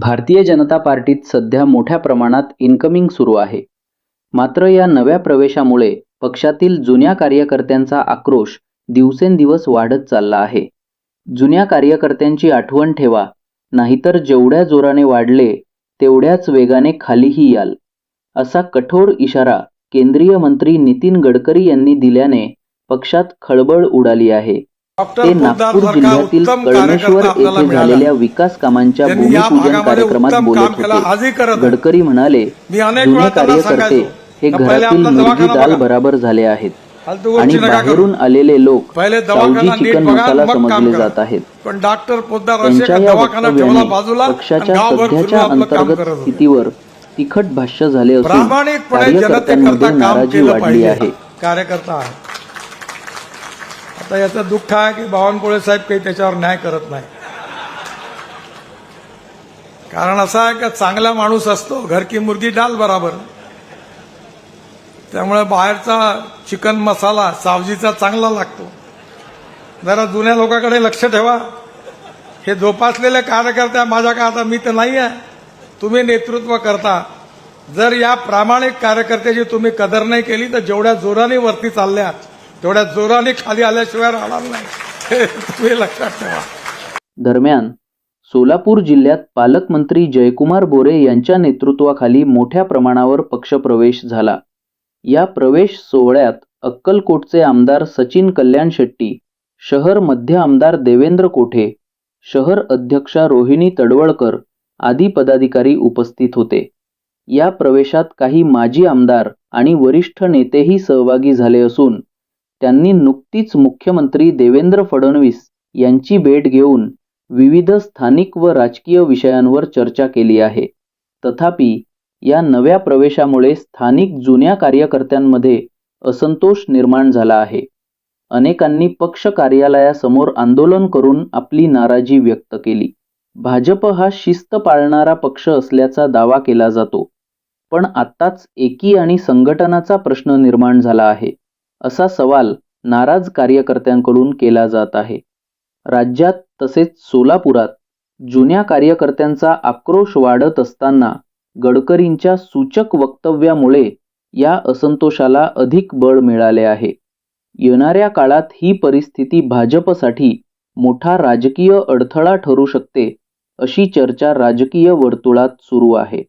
भारतीय जनता पार्टीत सध्या मोठ्या प्रमाणात इन्कमिंग सुरू आहे. मात्र या नव्या प्रवेशामुळे पक्षातील जुन्या कार्यकर्त्यांचा आक्रोश दिवसेंदिवस वाढत चालला आहे. जुन्या कार्यकर्त्यांची आठवण ठेवा नाहीतर जेवढ्या जोराने वाढले तेवढ्याच वेगाने खालीही याल. असा कठोर इशारा केंद्रीय मंत्री नितीन गडकरी यांनी दिल्याने पक्षात खळबळ उडाली आहे. ते नागपूर जिल्ह्यातील कळमेश्वर येथे. झालेल्या विकास कामांच्या भूमिपूजन कार्यक्रमात बोलत होते. गडकरी म्हणाले जुने कार्यकर्ते हे घरातील मुलगी दाल. बराबर झाले आहेत आणि. बाहेरून आलेले लोक सावजी चिकन मसाला समजले. जात आहेत त्यांच्या या वक्तव्याने पक्षाच्या सध्याच्या अंतर्गत. स्थितीवर तिखट भाष्य झाले असून कार्यकर्त्यांमध्ये नाराजी वाढली आहे कार्यकर्ता आहे आता याचं दुःख आहे की बावनकुळे साहेब काही त्याच्यावर न्याय करत नाही. कारण असं आहे का चांगला माणूस असतो घर की मुर्गी डाल बराबर. त्यामुळे बाहेरचा चिकन मसाला सावजीचा चांगला लागतो. जरा जुन्या लोकांकडे लक्ष ठेवा. हे जोपासलेले कार्यकर्ते माझ्या का आता मी तर नाही आहे तुम्ही नेतृत्व करता. जर या प्रामाणिक कार्यकर्त्याची तुम्ही कदर नाही केली तर जेवढ्या जोराने वरती चालल्यात तेवढ्या जोराने खाली आल्याशिवाय राहणार नाही. तुम्ही लक्षात ठेवा. दरम्यान सोलापूर जिल्ह्यात पालकमंत्री जयकुमार बोरे यांच्या नेतृत्वाखाली मोठ्या प्रमाणावर पक्षप्रवेश झाला. या प्रवेश सोहळ्यात अक्कलकोटचे आमदार सचिन कल्याण शेट्टी शहर मध्य आमदार देवेंद्र कोठे शहर अध्यक्षा रोहिणी तडवळकर आदी पदाधिकारी उपस्थित होते. या प्रवेशात काही माजी आमदार आणि वरिष्ठ नेतेही सहभागी झाले असून त्यांनी नुकतीच मुख्यमंत्री देवेंद्र फडणवीस यांची भेट घेऊन विविध स्थानिक व राजकीय विषयांवर चर्चा केली आहे. तथापि या नव्या प्रवेशामुळे स्थानिक जुन्या कार्यकर्त्यांमध्ये असंतोष निर्माण झाला आहे. अनेकांनी पक्ष कार्यालयासमोर आंदोलन करून आपली नाराजी व्यक्त केली. भाजप हा शिस्त पाळणारा पक्ष असल्याचा दावा केला जातो. पण आत्ताच एकी आणि संघटनाचा प्रश्न निर्माण झाला आहे. असा सवाल नाराज कार्यकर्त्यांकडून केला जात आहे. राज्यात तसेच सोलापुरात जुन्या कार्यकर्त्यांचा आक्रोश वाढत असताना गडकरींच्या सूचक वक्तव्यामुळे या असंतोषाला अधिक बळ मिळाले आहे. येणाऱ्या काळात ही परिस्थिती भाजपसाठी मोठा राजकीय अडथळा ठरू शकते अशी चर्चा राजकीय वर्तुळात सुरू आहे.